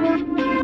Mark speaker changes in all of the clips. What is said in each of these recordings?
Speaker 1: We'll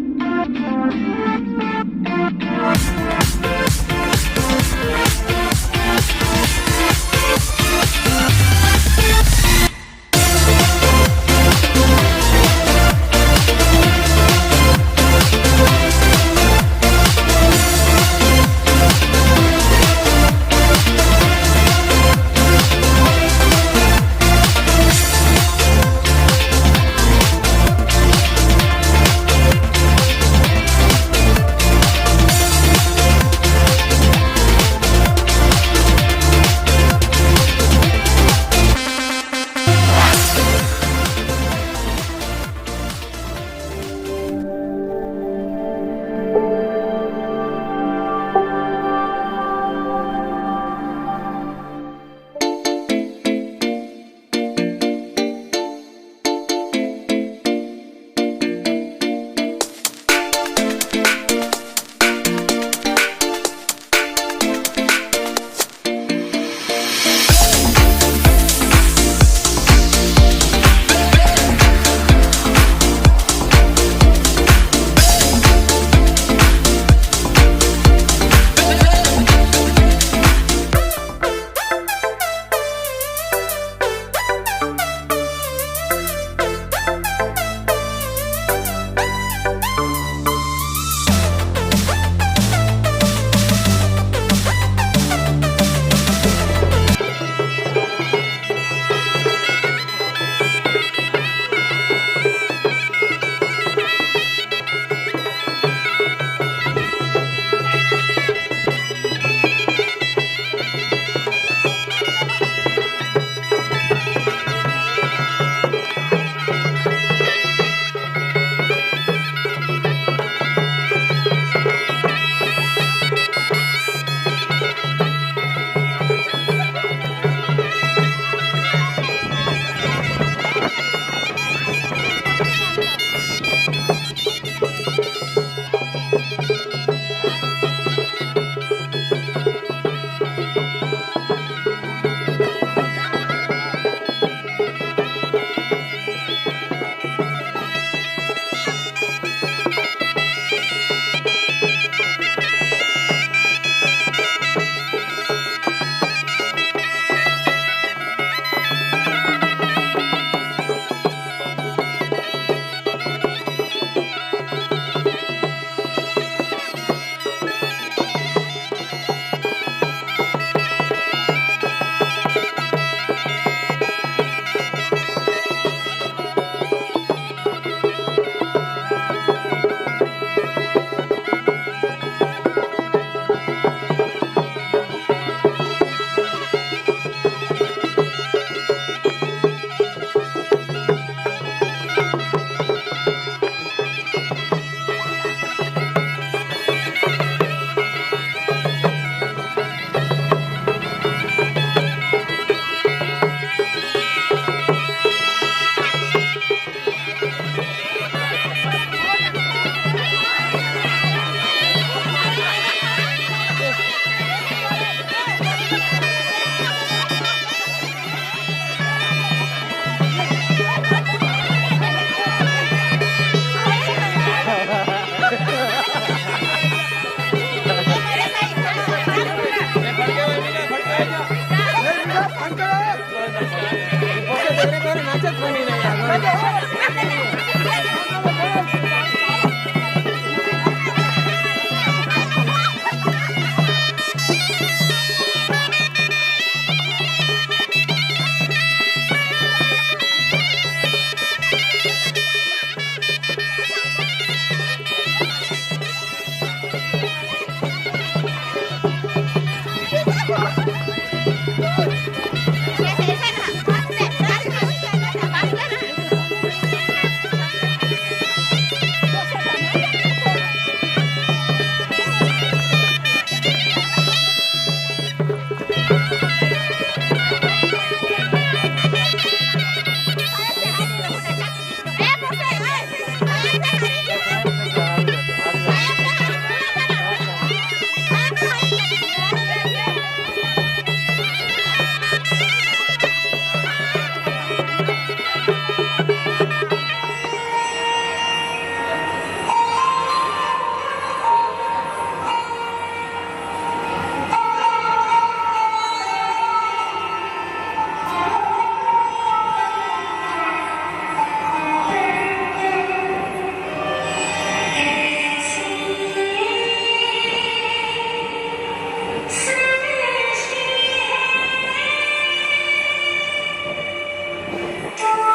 Speaker 1: Thank you.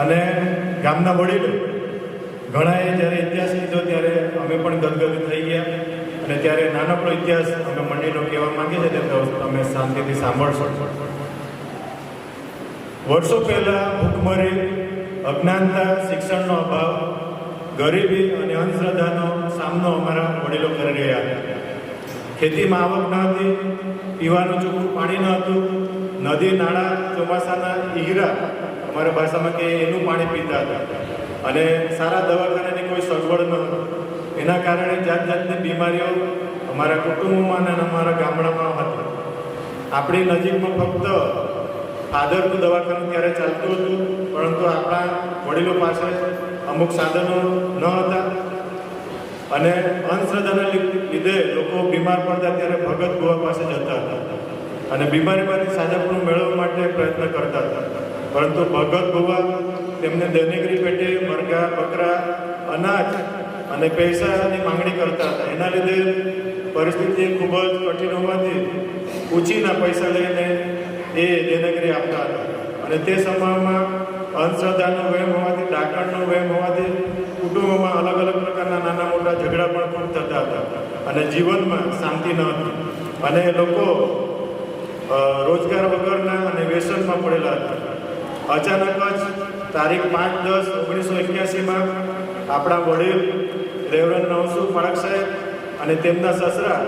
Speaker 1: અને ગામના વડીલો ઘણાએ જ્યારે ઇતિહાસ લીધો ત્યારે અમે પણ ગદગદ થઈ ગયા. અને ત્યારે નાનકડો ઇતિહાસ અમે મંડીનો કહેવા માંગીએ છીએ ત્યારે તમે શાંતિથી સાંભળશો. વર્ષો પહેલાં ભૂખમરી, અજ્ઞાનતા, શિક્ષણનો અભાવ, ગરીબી અને અંધશ્રદ્ધાનો સામનો અમારા વડીલો કરી રહ્યા હતા. ખેતીમાં આવક ન હતી, પીવાનું ચોખ્ખું પાણી ન હતું, નદી, નાળા, ચોમાસાના ઈહરા અમારા ભાષામાં કે એનું પાણી પીતા હતા. અને સારા દવાખાનાની કોઈ સગવડ ન એના કારણે જાત જાતની બીમારીઓ અમારા કુટુંબમાં અને અમારા ગામડામાં હતી. આપણી નજીકમાં ફક્ત આદરનું દવાખાનું ત્યારે ચાલતું હતું, પરંતુ આપણા વડીલો પાસે અમુક સાધનો ન હતા. અને અંધશ્રદ્ધાના લીધે લોકો બીમાર પડતા ત્યારે ભગત ગુવા પાસે જતા હતા. અને બીમારીમાંથી સાજાપણું મેળવવા માટે પ્રયત્ન કરતા હતા. પરંતુ ભગત ગુવા તેમને દૈનિકરી પેટે મરઘા, બકરા, અનાજ અને પૈસાની માંગણી કરતા હતા. એના લીધે પરિસ્થિતિ ખૂબ જ કઠિન હોવાથી ઉછીના પૈસા લઈને એ દેનગરી આપતા હતા. અને તે સમયમાં અંધશ્રદ્ધાનો વહેમ હોવાથી, ડાકણનો વહેમ હોવાથી કુટુંબમાં અલગ અલગ પ્રકારના નાના મોટા ઝઘડા પણ ખૂબ થતા હતા અને જીવનમાં શાંતિ ન હતી. અને લોકો રોજગાર વગરના અને વ્યસનમાં પડેલા હતા. અચાનક જ તારીખ પાંચ દસ ઓગણીસો એક્યાસીમાં આપણા વડીલ રેવરન નવસુ ફળક સાહેબ અને તેમના સસરા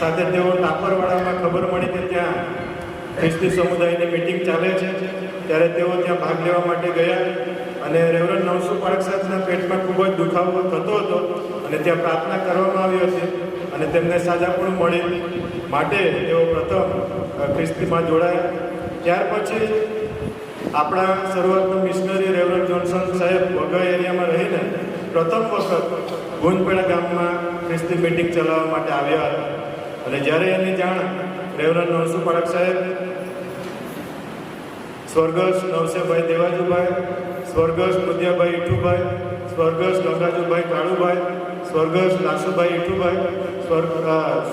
Speaker 1: સાથે તેઓ ટાપરવાડામાં ખબર મળી કે ત્યાં ખ્રિસ્તી સમુદાયની મિટિંગ ચાલે છે. ત્યારે તેઓ ત્યાં ભાગ લેવા માટે ગયા અને રેવરન નવસુ ફળક સાહેબના પેટમાં ખૂબ જ દુખાવો થતો હતો અને ત્યાં પ્રાર્થના કરવામાં આવી હતી અને તેમને સાજા પણ મળી. માટે તેઓ પ્રથમ ખ્રિસ્તીમાં જોડાયા. ત્યાર પછી આપણા શરૂઆતનું મિશનરી રેવરન જોન્સન સાહેબ વઘા એરિયામાં રહીને પ્રથમ વખત ગુંજપેડા ગામમાં ખ્રિસ્તી મિટિંગ ચલાવવા માટે આવ્યા હતા. અને જ્યારે એની જાણ રેવરન નવસુ પાળક સાહેબ, સ્વર્ગસ્થ નવસેભાઈ દેવાજુભાઈ, સ્વર્ગસ્થ મુદિયાભાઈ ઈઠુભાઈ, સ્વર્ગસ્થ ગંગાજુભાઈ કાળુભાઈ, સ્વર્ગસ્થ લાસુભાઈ ઈઠુભાઈ, સ્વર્ગ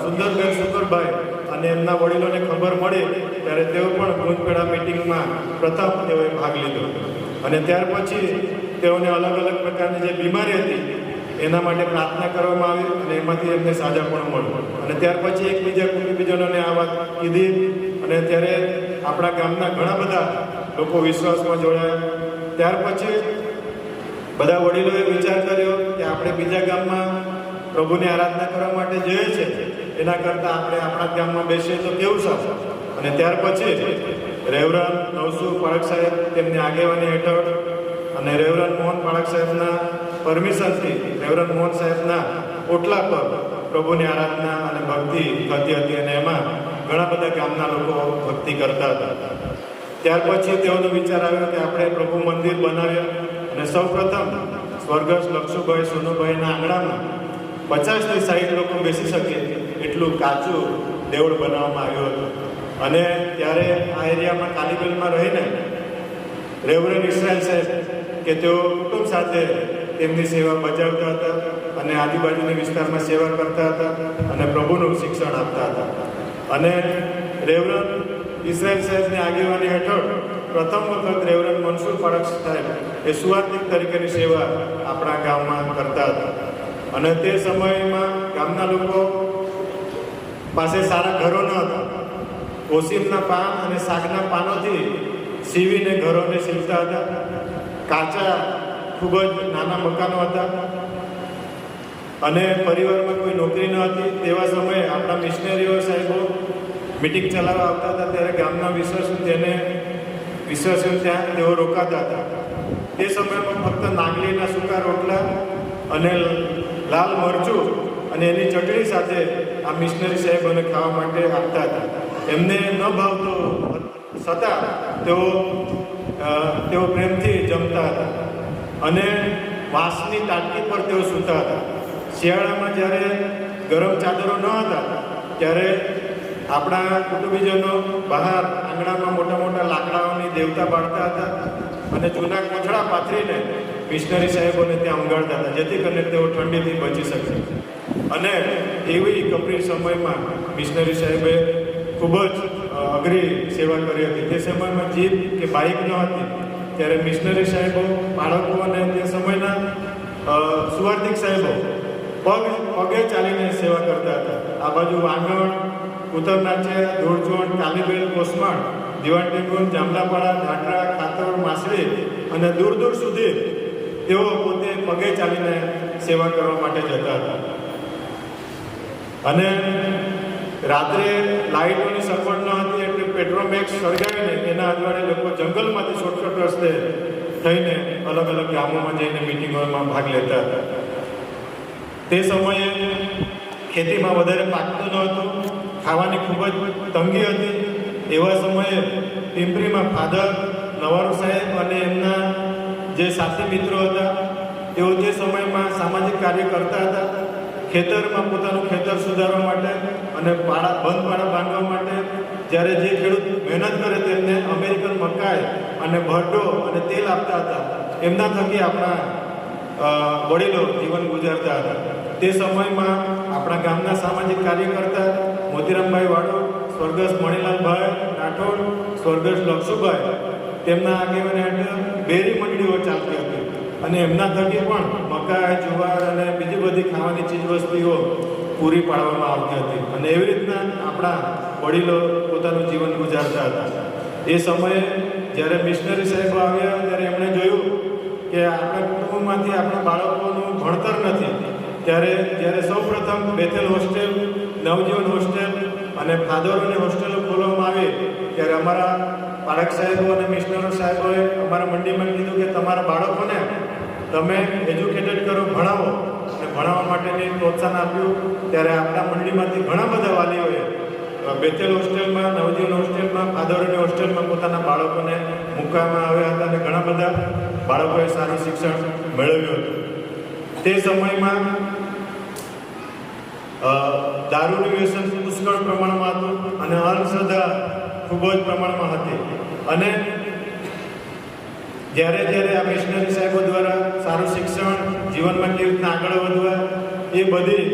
Speaker 1: સુંદરબેન સુકરભાઈ અને એમના વડીલોને ખબર મળી ત્યારે તેઓ પણ ગુંજપેડા મિટિંગમાં પ્રથમ તેઓએ ભાગ લીધો. અને ત્યાર પછી તેઓને અલગ અલગ પ્રકારની જે બીમારી હતી, એના માટે પ્રાર્થના કરવામાં આવી અને એમાંથી એમને સાજા પણ મળ્યું અને ત્યાર પછી એકબીજા કુટુંબીજનોને આ વાત કીધી અને ત્યારે આપણા ગામના ઘણા બધા લોકો વિશ્વાસમાં જોડાયા. ત્યાર પછી બધા વડીલોએ વિચાર કર્યો કે આપણે બીજા ગામમાં પ્રભુની આરાધના કરવા માટે જઈએ છે એના કરતાં આપણે આપણા ગામમાં બેસીએ તો કેવું સારું? અને ત્યાર પછી રેવરન નવસુ પાળક સાહેબ તેમની આગેવાની હેઠળ અને રેવરન મોહન પાળક સાહેબના પરમિશનથી રેવરન મોહન સાહેબના ઓટલા પર પ્રભુની આરાધના અને ભક્તિ થતી હતી અને એમાં ઘણા બધા ગામના લોકો ભક્તિ કરતા હતા. ત્યાર પછી તેઓનો વિચાર આવ્યો કે આપણે પ્રભુ મંદિર બનાવ્યા અને સૌ પ્રથમ સ્વર્ગસ્થ લક્ષુભાઈ સોનુભાઈના આંગણામાં પચાસથી સાહીઠ લોકો બેસી શકે એટલું કાચું દેવળ બનાવવામાં આવ્યું હતું. અને ત્યારે આ એરિયામાં કાલીબેલમાં રહીને રેવરન ઇસરાયલ સાહેબ કે તેઓ કુટુંબ સાથે તેમની સેવા બજાવતા હતા અને આજુબાજુના વિસ્તારમાં સેવા કરતા હતા અને પ્રભુનું શિક્ષણ આપતા હતા. અને રેવરન ઇસરાયલ સાહેબની આગેવાની હેઠળ પ્રથમ વખત રેવરન મનસુર ફરક સાહેબ એ સુવાર્થિક તરીકેની સેવા આપણા ગામમાં કરતા હતા. અને તે સમયમાં ગામના લોકો પાસે સારા ઘરો ન હતા. ઓસિફના પાન અને શાકના પાનોથી સીવીને ઘરોને સીવતા હતા. કાચા ખૂબ જ નાના મકાનો હતા. અને પરિવારમાં કોઈ નોકરી ન હતી. તેવા સમયે આપણા મિશનરીઓ સાહેબો મિટિંગ ચલાવવા આવતા હતા. ત્યારે ગામના વિશ્વાસુ તેને વિશ્વાસીઓ ત્યાં તેઓ રોકાતા હતા. તે સમયમાં ફક્ત નાગલીના સૂકા રોટલા અને લાલ મરચું અને એની ચટણી સાથે આ મિશનરી સાહેબોને ખાવા માટે આપતા હતા. એમને ન ભાવતો છતાં તેઓ તેઓ પ્રેમથી જમતા હતા અને વાંસની તાટકી પર તેઓ સૂતા હતા. શિયાળામાં જ્યારે ગરમ ચાદરો ન હતા, ત્યારે આપણા કુટુંબીજનો બહાર આંગણામાં મોટા મોટા લાકડાઓની દેવતા બાળતા હતા અને જૂના કોથળા પાથરીને મિશનરી સાહેબોને ત્યાં ઉગાડતા હતા, જેથી કરીને તેઓ ઠંડીથી બચી શકે અને એવી કપરી સમયમાં મિશનરી સાહેબે ખૂબ જ અઘરી સેવા કરી હતી. તે સમયમાં જીપ કે બાઇક ન હતી, ત્યારે મિશનરી સાહેબો, બાળકો અને તે સમયના સુવાર્થિક સાહેબો પગ, પગે ચાલીને સેવા કરતા હતા. આ બાજુ વાંગણ ઉત્તરનાચિયા ધૂળચોણ, કાલીબેલ, કોસમાળ દિવાણ ટેકુન, જામલાપાડા, ધાટરા, ખાતર, માસળી અને દૂર દૂર સુધી તેઓ પોતે પગે ચાલીને સેવા કરવા માટે જતા હતા. અને રાત્રે લાઇટોની સગવડ ન હતી એટલે પેટ્રોમેક્સ સળગાવીને એના અજવાળે લોકો જંગલમાંથી શોર્ટકટ રસ્તે થઈને અલગ અલગ ગામોમાં જઈને મિટિંગોમાં ભાગ લેતા હતા. તે સમયે ખેતીમાં વધારે પાકતું ન હતું, ખાવાની ખૂબ જ તંગી હતી. એવા સમયે પિંપરીમાં ફાધર નવારો સાહેબ અને એમના જે સાથી મિત્રો હતા, તેઓ તે સમયમાં સામાજિક કાર્ય કરતા હતા, ખેતરમાં પોતાનું ખેતર સુધારવા માટે અને પાડા બંધ પાડા બાંધવા માટે, જ્યારે જે ખેડૂત મહેનત કરે તેમને અમેરિકન મકાઈ અને ભરડો અને તેલ આપતા હતા, એમના થકી આપણા વડીલો જીવન ગુજારતા હતા. તે સમયમાં આપણા ગામના સામાજિક કાર્યકર્તા મોતીરામભાઈ વાડો, સ્વર્ગસ્થ મણિલાલભાઈ રાઠોડ, સ્વર્ગસ્થ લક્ષુભાઈ તેમના આગેવાની હેઠળ બેરી મંડળીઓ ચાલતી હતી. અને એમના થકી પણ મકાઈ, જુવાર અને બીજી બધી ખાવાની ચીજવસ્તુઓ પૂરી પાડવામાં આવતી હતી. અને એવી રીતના આપણા વડીલો પોતાનું જીવન ગુજારતા હતા. એ સમયે જ્યારે મિશનરી સાહેબો આવ્યા, ત્યારે એમણે જોયું કે આપણા કુટુંબમાંથી આપણા બાળકોનું ભણતર નથી. ત્યારે જ્યારે સૌપ્રથમ બેથેલ હોસ્ટેલ, નવજીવન હોસ્ટેલ અને ફાધરોની હોસ્ટેલો ખોલવામાં આવી, ત્યારે અમારા પાળક સાહેબો અને મિશનરો સાહેબોએ અમારા મંડીમાં કીધું કે તમારા બાળકોને તમે એજ્યુકેટેડ કરો, ભણાવો. અને ભણાવવા માટેની પ્રોત્સાહન આપ્યું. ત્યારે આપણા મંડીમાંથી ઘણા બધા વાલીઓએ બેથેલ હોસ્ટેલમાં, નવજીવન હોસ્ટેલમાં ફાધરોની હોસ્ટેલમાં પોતાના બાળકોને મૂકવામાં આવ્યા હતા અને ઘણા બધા બાળકોએ સારું શિક્ષણ મેળવ્યું હતું. તે સમયમાં દારૂનું વ્યસન પુષ્કળ પ્રમાણમાં હતું અને અંધશ્રદ્ધા ખૂબ જ પ્રમાણમાં હતી. અને જ્યારે જ્યારે આ મિશનરી સાહેબો દ્વારા સારું શિક્ષણ, જીવનમાં કેવી રીતના આગળ વધવા, એ બધી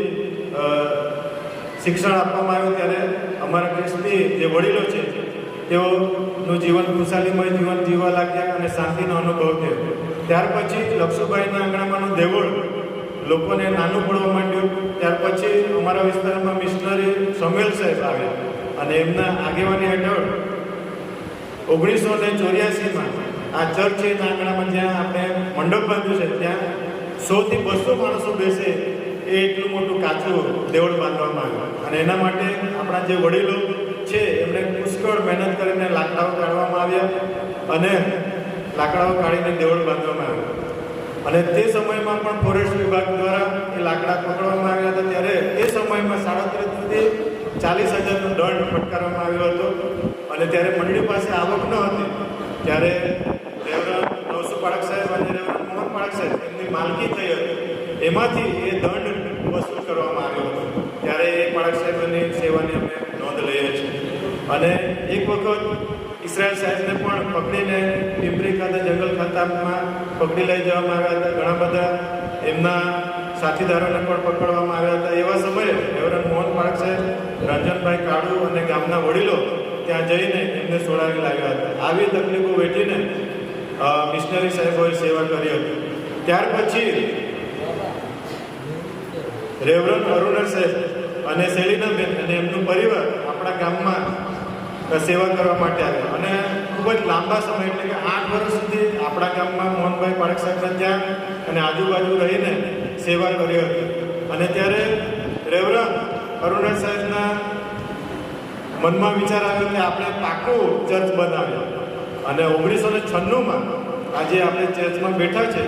Speaker 1: શિક્ષણ આપવામાં આવ્યું, ત્યારે અમારા ખ્રિસ્તી જે વડીલો છે, તેઓનું જીવન ખુશાલીમય જીવન જીવવા લાગ્યા અને શાંતિનો અનુભવ થયો. ત્યાર પછી લક્ષુભાઈના આંગણામાંનું દેવળ લોકોને નાનું પડવા માંડ્યું. ત્યાર પછી અમારા વિસ્તારમાં મિશનરી સમેલ સાહેબ આવ્યા. અને એમના આગેવાની હેઠળ ઓગણીસો ને ચોર્યાસીમાં આ ચર્ચ છે આંગણામાં જ્યાં આપણે મંડપ બાંધ્યું છે, ત્યાં સોથી બસો માણસો બેસે એ એટલું મોટું કાચું દેવળ બાંધવામાં આવ્યું. અને એના માટે આપણા જે વડીલો છે, એમણે પુષ્કળ મહેનત કરીને લાકડાઓ કાઢવામાં આવ્યા અને લાકડાઓ કાઢીને દેવળ બાંધવામાં આવ્યું. અને તે સમયમાં પણ ફોરેસ્ટ વિભાગ દ્વારા એ લાકડા પકડવામાં આવ્યા હતા. ત્યારે એ સમયમાં સાડત્રીસથી ચાલીસ હજારનો દંડ ફટકારવામાં આવ્યો હતો. અને ત્યારે મંડળી પાસે આવક ન હતી. ત્યારે રેવરન નવસો પાળક સાહેબ અને રેવરન મોહન પાડક સાહેબ એમની માલકી થઈ હતી. એમાંથી એ દંડ વસૂલ કરવામાં આવ્યો હતો. ત્યારે એ પાડક સાહેબની સેવાની અમે નોંધ લઈએ છીએ. અને એક વખત ઇસરાયલ સાહેબને પણ પકડીને પિંપરી ખાતે જંગલ ખાતામાં પકડી લઈ જવામાં આવ્યા હતા. ઘણા બધા એમના સાથીદારોને પણ પકડવામાં આવ્યા હતા. એવા સમયે એવરન મોહન સાહેબ રંજનભાઈ કાળુ અને ગામના વડીલો ત્યાં જઈને એમને છોડાવી લાવ્યા હતા. આવી તકલીફો વેઠીને મિશનરી સાહેબોએ સેવા કરી હતી. ત્યાર પછી રેવરન અરુણર સાહેબ અને સેલિનાબેન અને એમનું પરિવાર આપણા ગામમાં સેવા કરવા માટે આવ્યા. અને ખૂબ જ લાંબા સમય એટલે કે આઠ વર્ષ સુધી આપણા ગામમાં મોહનભાઈ પારેખ સાહેબના ત્યાં અને આજુબાજુ રહીને સેવા કરી હતી. અને ત્યારે રેવરન અરુણા સાહેબના મનમાં વિચાર આવ્યો કે આપણે પાકું ચર્ચ બનાવ્યો અને ઓગણીસો ને છન્નુંમાં આજે આપણે ચર્ચમાં બેઠા છે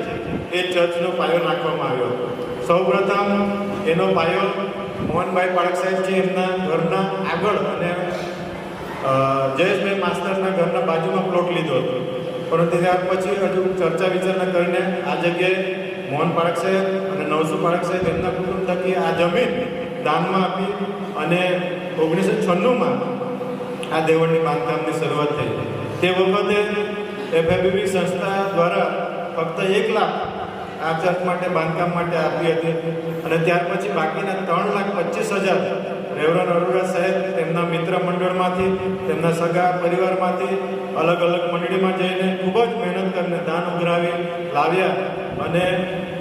Speaker 1: એ ચર્ચનો પાયો નાખવામાં આવ્યો. સૌપ્રથમ એનો પાયો મોહનભાઈ પારેખ સાહેબ છે એમના ઘરના આગળ અને જયેશભાઈ માસ્તરના ઘરના બાજુમાં પ્લોટ લીધો હતો. પરંતુ ત્યાર પછી હજુ ચર્ચા વિચારણા કરીને આ જગ્યાએ મોહન પાળક સાહેબ અને નવસુ પાળક સાહેબ એમના કુટુંબ થકી આ જમીન દાનમાં આપી અને ઓગણીસો છન્નુંમાં આ દેવળની બાંધકામની શરૂઆત થઈ. તે વખતે એફએબીબી સંસ્થા દ્વારા ફક્ત એક લાખ આ ચર્ચ માટે બાંધકામ માટે આપી હતી અને ત્યાર પછી બાકીના ત્રણ લાખ પચીસ હજાર રેવરન અરોરા સાહેબ, તેમના મિત્ર મંડળમાંથી, તેમના સગા પરિવારમાંથી અલગ અલગ મંડળીમાં જઈને ખૂબ જ મહેનત કરીને દાન ઉઘરાવી લાવ્યા અને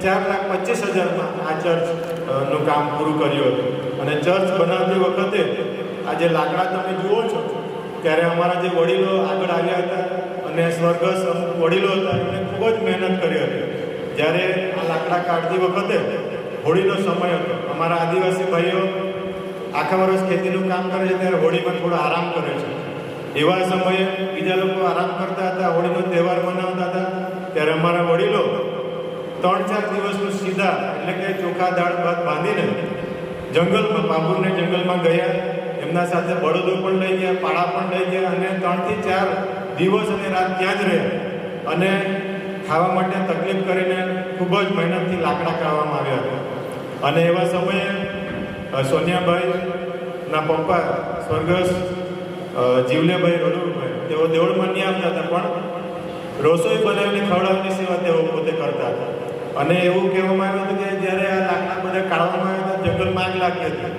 Speaker 1: ચાર લાખ પચીસ હજારમાં આ ચર્ચનું કામ પૂરું કર્યું હતું. અને ચર્ચ બનાવતી વખતે આ જે લાકડા તમે જુઓ છો, ત્યારે અમારા જે વડીલો આગળ આવ્યા હતા અને સ્વર્ગસ્થ વડીલો હતા એમણે ખૂબ જ મહેનત કરી હતી. જ્યારે આ લાકડા કાઢતી વખતે હોળીનો સમય હતો. અમારા આદિવાસી ભાઈઓ આખા વર્ષ ખેતીનું કામ કરે છે, ત્યારે હોળીમાં થોડો આરામ કરે છે. એવા સમયે બીજા લોકો આરામ કરતા હતા, હોળીનો તહેવાર મનાવતા હતા. ત્યારે અમારા વડીલો ત્રણ ચાર દિવસનું સીધા, એટલે કે ચોખા, દાળ, ભાત બાંધીને જંગલમાં બાબુરને જંગલમાં ગયા. એમના સાથે બળદો પણ લઈ ગયા પાડા પણ લઈ ગયા, અને ત્રણથી ચાર દિવસ અને રાત ત્યાં જ રહ્યા. અને ખાવા માટે તકલીફ કરીને ખૂબ જ મહેનતથી લાકડા કાઢવામાં આવ્યા હતા. અને એવા સમયે સોનિયાભાઈના પપ્પા સ્વર્ગસ્થ અ, જીવલેભાઈ રડુભાઈ તેઓ દેવળમાં નહીં આવતા હતા પણ રસોઈ બનાવીને ખવડાવવાની સેવા તેઓ પોતે કરતા હતા. અને એવું કહેવામાં આવ્યું હતું કે જ્યારે આ લાકડા બધા કાઢવામાં આવ્યા હતા જંગલમાં આગ લાગી હતી.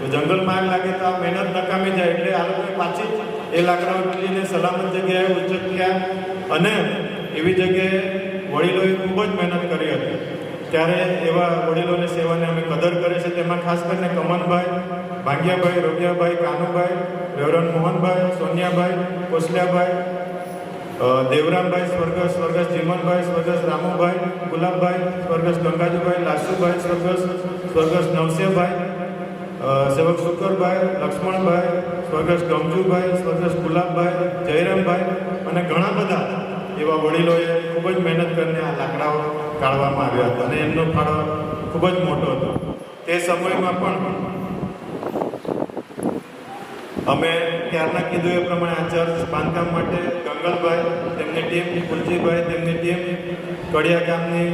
Speaker 1: તો જંગલમાં આગ લાગે તો આ મહેનત નકામી જાય એટલે આ લોકોએ પાછી એ લાકડાઓ પીલીને સલામત જગ્યાએ ઉચક્યા અને એવી જગ્યાએ વડીલોએ ખૂબ જ મહેનત કરી હતી. ત્યારે એવા વડીલોની સેવાને અમે કદર કરે છે તેમાં ખાસ કરીને કમનભાઈ ભાંગિયાભાઈ રોગિયાભાઈ કાનુભાઈ, રેવરન મોહનભાઈ, સોનિયાભાઈ, કોસલિયાભાઈ દેવરામભાઈ સ્વર્ગસ સ્વર્ગસ જીમનભાઈ સ્વર્ગસ રામુભાઈ, ગુલાબભાઈ સ્વર્ગસ ગંગાજીભાઈ, લાસુભાઈ સ્વર્ગસ સ્વર્ગસ નવસેભાઈ સેવક શુકરભાઈ લક્ષ્મણભાઈ સ્વર્ગસ ગમજુભાઈ સ્વર્ગસ ગુલાબભાઈ, જયરામભાઈ અને ઘણા બધા એવા વડીલોએ ખૂબ જ મહેનત કરીને આ લાકડાઓ કાઢવામાં આવ્યા હતા અને એમનો ફાળો ખૂબ જ મોટો હતો. તે સમયમાં પણ અમે ત્યારના કીધું એ પ્રમાણે આ ચર્ચ બાંધકામ માટે ગંગલભાઈ, તેમની ટીમ, ફુલજીભાઈ, તેમની ટીમ કડિયા ગામની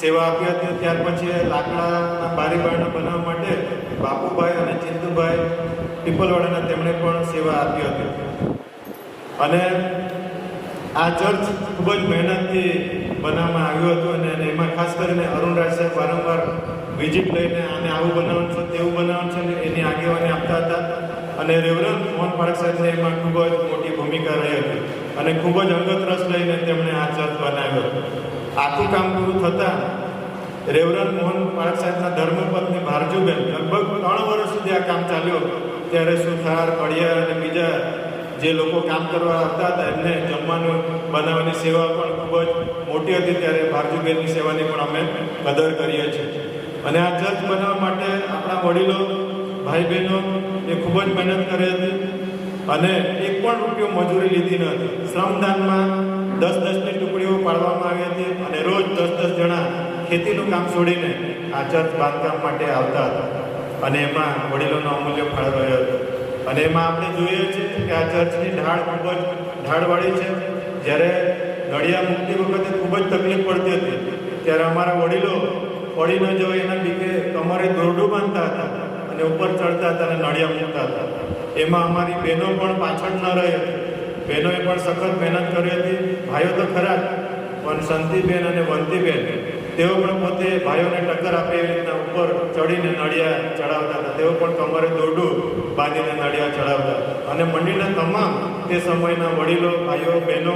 Speaker 1: સેવા આપી હતી. ત્યાર પછી લાકડાના બારી બારણા બનાવવા માટે બાપુભાઈ અને ચિંતુભાઈ પીપલવાડાના તેમણે પણ સેવા આપી હતી. અને આ ચર્ચ ખૂબ જ મહેનતથી બનાવવામાં આવ્યું હતું અને એમાં ખાસ કરીને અરુણરાજ સાહેબ વારંવાર વિઝિટ લઈને આને આવું બનાવવાનું છે, તેવું બનાવવાનું છે ને એની આગેવાની આપતા હતા. અને રેવરન મોહન પારક સાહેબને એમાં ખૂબ જ મોટી ભૂમિકા રહી હતી અને ખૂબ જ અંગત રસ લઈને તેમણે આ ચર્ચ બનાવ્યો આખું કામ પૂરું થતાં રેવરન મોહન પારક સાહેબના ધર્મપત્ની ભારજુબેન લગભગ ત્રણ વર્ષ સુધી આ કામ ચાલ્યું. ત્યારે સુથાર પડિયા અને બીજા જે લોકો કામ કરવા આવતા હતા એમને જમવાનું બનાવવાની સેવા પણ ખૂબ જ મોટી હતી. ત્યારે ભારતીબેનની સેવાની પણ અમે કદર કરીએ છીએ. અને આ ચર્ચ બનાવવા માટે આપણા વડીલો ભાઈ બહેનો એ ખૂબ જ મહેનત કરી હતી અને એક પણ રૂપિયો મજૂરી લીધી ન હતી. શ્રમદાનમાં દસ દસની ટુકડીઓ પાડવામાં આવી હતી અને રોજ દસ દસ જણા ખેતીનું કામ છોડીને આ ચર્ચ બાંધકામ માટે આવતા હતા. અને એમાં વડીલોનો અમૂલ્ય ફાળો રહ્યો હતો. અને એમાં આપણે જોઈએ છીએ કે આ ચર્ચની ઢાળ ખૂબ જ ઢાળવાળી છે. જ્યારે નડિયા મુક્તિ વખતે ખૂબ જ તકલીફ પડતી હતી, ત્યારે અમારા વડીલો પડી ન જવાય એના બીકે કમરે દોરડું બાંધતા હતા અને ઉપર ચડતા હતા અને નડિયા મૂકતા હતા. એમાં અમારી બહેનો પણ પાછળ ન રહી હતી. બહેનોએ પણ સખત મહેનત કરી હતી. ભાઈઓ તો ખરા જ, પણ સંતીબેન અને વંતીબેન તેઓ પણ પોતે ભાઈઓને ટક્કર આપે એવી રીતના ઉપર ચડીને નડિયા ચડાવતા હતા. તેઓ પણ કમરે દોરડું બાંધીને નડિયા ચડાવતા અને મંડીના તમામ તે સમયના વડીલો, ભાઈઓ, બહેનો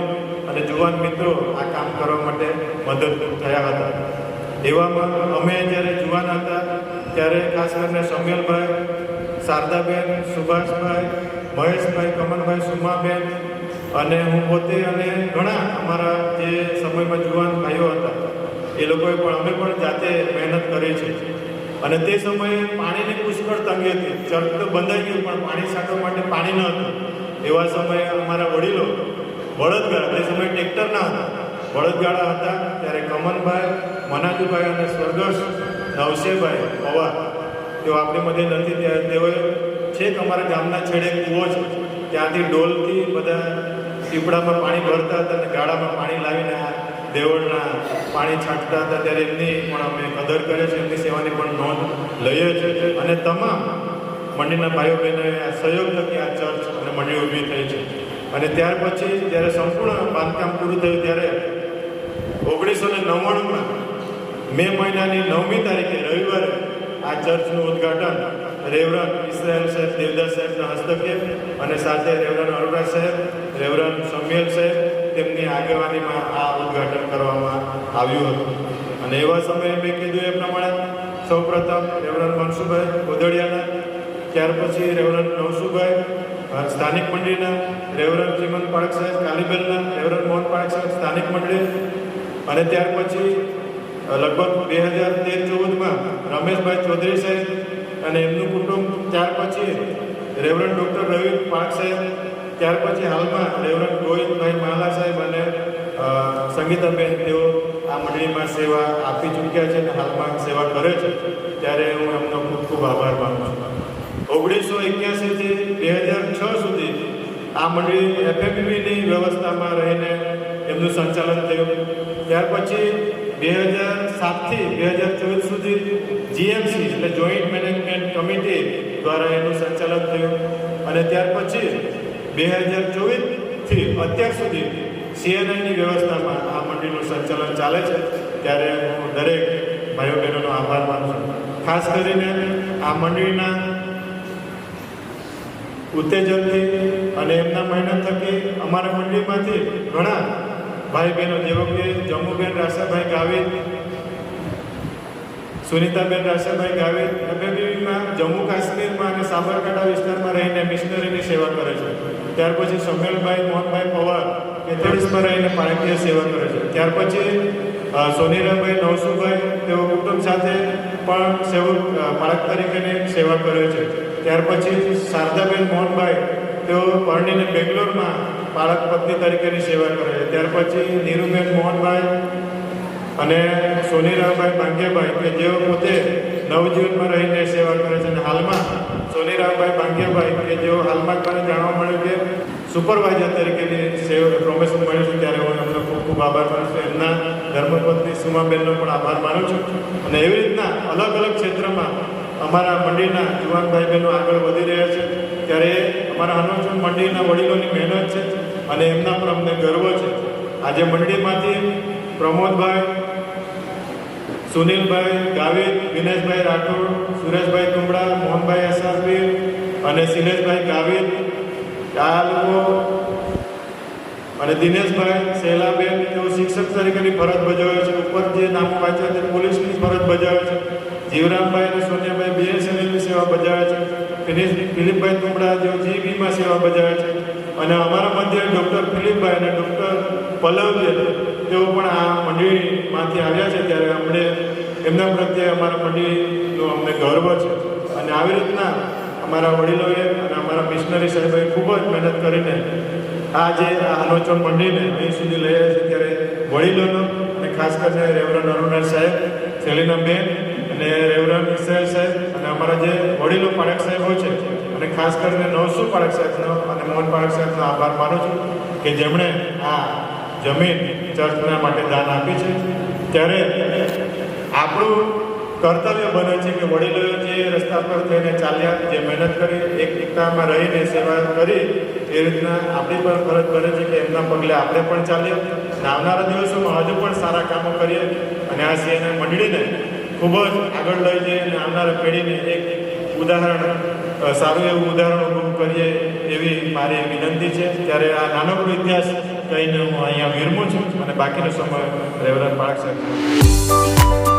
Speaker 1: અને જુવાન મિત્રો આ કામ કરવા માટે મદદરૂપ થયા હતા. એવામાં અમે જ્યારે જુવાન હતા, ત્યારે ખાસ કરીને સમ્યલભાઈ શારદાબેન, સુભાષભાઈ, મહેશભાઈ, કમલભાઈ, સુમાબેન અને હું પોતે અને ઘણા અમારા જે સમયમાં જુવાન ભાઈઓ હતા એ લોકોએ પણ, અમે પણ જાતે મહેનત કરી છે. અને તે સમયે પાણીની પુષ્કળ તંગી હતી. ચર્ચ તો બંધાઈ ગયું, પણ પાણી સાંકળવા માટે પાણી ન હતું. એવા સમયે અમારા વડીલો બળદગાળા તે સમયે ટ્રેક્ટર ના હતા. બળદગાડા હતા ત્યારે કમનભાઈ મનાજુભાઈ અને સ્વર્ગસ્થ નવસેભાઈ પવાર, તેઓ આપણી મધ્ય નથી ત્યારે તેઓએ છેક અમારા ગામના છેડે કૂવો છે. ત્યાંથી ડોલથી બધા પીપળામાં પાણી ભરતા હતા અને ગાળામાં પાણી લાવીને દેવળના પાણી છાંટતા હતા ત્યારે એમની પણ અમે કદર કરીએ છીએ, એમની સેવાની પણ નોંધ લઈએ છીએ. અને તમામ મંડળીના ભાઈઓ બહેનોએ આ સહયોગ થકી આ ચર્ચ અને મંડળી ઊભી થઈ છે. અને ત્યાર પછી જ્યારે સંપૂર્ણ બાંધકામ પૂરું થયું ત્યારે ઓગણીસો ને નવ્વાણુંમાં મે મહિનાની નવમી તારીખે રવિવારે આ ચર્ચનું ઉદ્ઘાટન રેવરન ઇસરાયલ સાહેબ, દેવદાસ સાહેબના હસ્તકે અને સાથે રેવરન અરુણા સાહેબ, રેવરન સમિયલ સાહેબ તેમની આગેવાનીમાં આ ઉદ્ઘાટન કરવામાં આવ્યું હતું. અને એવા સમયે મેં કીધું એ પ્રમાણે સૌપ્રથમ રેવરન મનસુભાઈ ગોદડિયાના ત્યાર પછી રેવરન નવસુભાઈ સ્થાનિક મંડળીના રેવરન જીવન પાળક સાહેબ કાલીબેલના રેવરન મોહન પાળક સાહેબ સ્થાનિક મંડળી, અને ત્યાર પછી લગભગ બે હજાર તેર ચૌદમાં રમેશભાઈ ચૌધરી સાહેબ અને એમનું કુટુંબ, ત્યાર પછી રેવરન ડૉક્ટર રવિ પાઠ સાહેબ ત્યાર પછી હાલમાં રેવરન ગોવિંદભાઈ માલા સાહેબ અને સંગીતાબેન તેઓ આ મંડળીમાં સેવા આપી ચૂક્યા છે અને હાલમાં સેવા કરે છે. ત્યારે હું એમનો ખૂબ ખૂબ આભાર માનું છું. ઓગણીસો એક્યાસીથી બે હજાર છ સુધી આ મંડળી એફએમબીની વ્યવસ્થામાં રહીને એમનું સંચાલન થયું. ત્યાર પછી બે હજાર સાતથી બે હજાર ચોવીસ સુધી જીએમસી એટલે જોઈન્ટ મેનેજમેન્ટ કમિટી દ્વારા એનું સંચાલન થયું. અને ત્યાર પછી બે હજાર ચોવીસથી અત્યાર સુધી સીએનઆઈની વ્યવસ્થામાં આ મંડળીનું સંચાલન ચાલે છે. ત્યારે હું દરેક ભાઈઓ બહેનોનો આભાર માનું છું. ખાસ કરીને આ મંડળીના ઉત્તેજનથી અને એમના મહેનત થકી અમારા મંડળીમાંથી ઘણા ભાઈ બહેનો જેવો કે જમ્મુબેન રાસાભાઈ ગાવિત, સુનિતાબેન રાસાભાઈ ગાવિત એફએબીમાં જમ્મુ કાશ્મીરમાં અને સાબરકાંઠા વિસ્તારમાં રહીને મિશનરીની સેવા કરે છે. ત્યાર પછી સમેલભાઈ મોહનભાઈ પવાર કેથોડિસમાં રહીને પાણકીય સેવા કરે છે. ત્યાર પછી સોનીરામભાઈ નવસુભાઈ તેઓ કુટુંબ સાથે પણ સેવક બાળક તરીકેની સેવા કરે છે. ત્યાર પછી શારદાબેન મોહનભાઈ તેઓ પરણીને બેંગ્લોરમાં પાળક પત્ની તરીકેની સેવા કરે છે. ત્યાર પછી નીરુબેન મોહનભાઈ અને સોનીરામભાઈ ભાંગ્યાભાઈ કે જેઓ પોતે નવજીવનમાં રહીને સેવા કરે છે. અને હાલમાં સોનીરામભાઈ ભાંગ્યાભાઈ કે જેઓ હાલમાં મને જાણવા મળ્યું કે સુપરવાઇઝર તરીકેની પ્રમોશન મળ્યું છે ત્યારે હું એમનો ખૂબ ખૂબ આભાર માનું છું. એમના ધર્મપત્ની સુમાબેનનો પણ આભાર માનું છું. અને એવી રીતના અલગ અલગ ક્ષેત્રમાં અમારા મંડળીના યુવાન ભાઈ બહેનો આગળ વધી રહ્યા છે. ત્યારે અમારા હનુમાન મંડળીના વડીલોની મહેનત છે અને એમના પર અમને ગર્વ છે. આજે મંડળીમાંથી પ્રમોદભાઈ, સુનિલભાઈ, ગાવિત, વિનેશભાઈ રાઠોડ, સુરેશભાઈ તુંબડા, મોહનભાઈ અસાસબીર અને શિલેષભાઈ ગાવિત લોકો અને દિનેશભાઈ શૈલાબેન તેઓ શિક્ષક તરીકેની ફરજ ભજવે છે, ઉપર જે નામ વાંચ્યા તે પોલીસની ફરજ બજાવે છે. જીવરામભાઈ અને સોનિયાભાઈ બીએસએનએલની સેવા બજાવે છે. ફિનિશ ફિલિપભાઈ તુમડા જેઓ જીબીમાં સેવા બજાવે છે. અને અમારા મધ્ય ડૉક્ટર ફિલિપભાઈ અને ડૉક્ટર પલ્લવજી તેઓ પણ આ મંડળીમાંથી આવ્યા છે ત્યારે અમને એમના પ્રત્યે અમારા મંડળીનો અમને ગર્વ છે. અને આવી રીતના અમારા વડીલોએ અને અમારા મિશનરી સાહેબોએ ખૂબ જ મહેનત કરીને આ જે આલોચન મંડીને અહીં સુધી લઈ આવ્યા છે, ત્યારે વડીલોનો અને ખાસ કરીને રેવરન અરુણા સાહેબ, સેલિના બેન અને રેવરન ઇસરાયલ સાહેબ અને અમારા જે વડીલો પાડક સાહેબો છે, અને ખાસ કરીને નવસુ પાડક સાહેબનો અને મોહન પાડક સાહેબનો આભાર માનું છું કે જેમણે આ જમીન ચર્ચના માટે દાન આપી છે. ત્યારે આપણું કર્તવ્ય બને છે કે વડીલોએ જે રસ્તા પર થઈને ચાલ્યા, જે મહેનત કરી એક એકતામાં રહીને સેવા કરી, એ રીતના આપણી પણ ફરજ બને છે કે એમના પગલે આપણે પણ ચાલીએ. અને આવનારા દિવસોમાં હજુ પણ સારા કામો કરીએ અને આ સિંહને મંડળીને ખૂબ જ આગળ લઈ જઈએ અને આવનારા પેઢીને એક ઉદાહરણ સારું એવું ઉદાહરણ ઊભું કરીએ એવી મારી વિનંતી છે. ત્યારે આ નાનકડો ઇતિહાસ કહીને હું અહીંયા વિરમું છું અને બાકીનો સમય રેવરન બાળક સાહેબ.